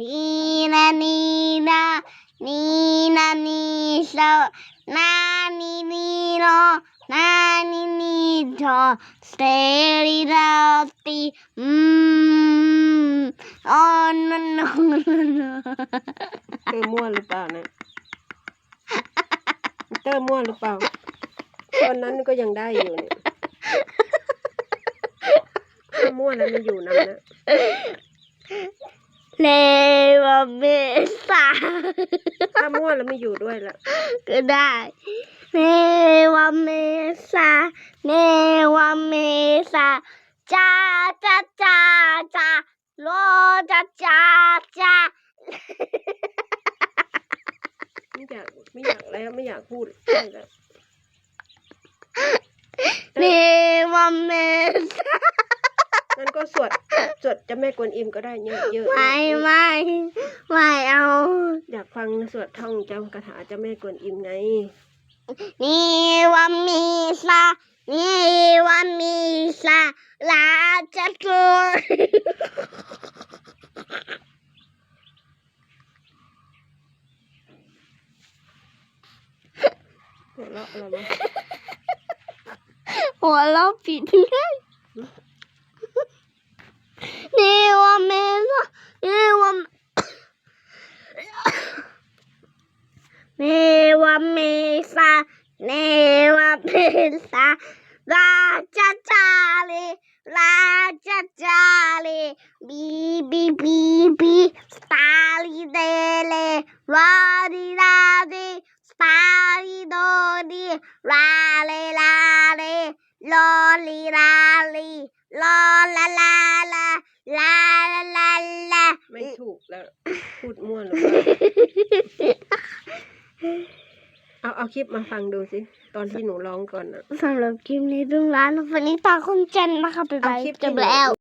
นีนานีนานีนานีโซนานีนีโนนานีนีโทสเตริโรติอืมโอ้นนนนเตอร์มั่วหรือเปล่านี่ะเตอร์มั่วหรือเปล่า ตอนนั้นก็ยังได้อยู่เนี่ยมั่วแล้วมันอยู่นานนะ Leva mesa ถ้ามั่วแล้วไม่อยู่ด้วยละก็ได้ Leva mesa Leva mesa จ้าจ้าจ้าจ้าโลจ้าจ้าจ้าไม่อยากไม่อยากแล้วไม่อยากพูดได้แล้ว Leva mesa งั้นก็ส วดสวดเจะแม่กวนอิมก็ได้เยอะเยอะไม่ไม่ไม่เอา อยากฟังสวดท่องจำคาถาเจ้าแม่กวนอิมไงนี่ว่ามีซานี่ว่ามีซาลาจะตัวหัวเราะอะไรวะหัวเราะผิดเลย นี่ว่าเมซานี่ว่านี่ว่าเมซานี่ว่าเมซาลาจะจ ไม่ถูกแล้ว พูดมั่วหรือเปล่าเอาเอาคลิปมาฟังดูสิ ตอนที่หนูร้องก่อนนะสำหรับคลิปนี้ต้องร้านวันนี้ตาคุณเจนนะคะไปไปเอาคลิปที่จบหนู แล้ว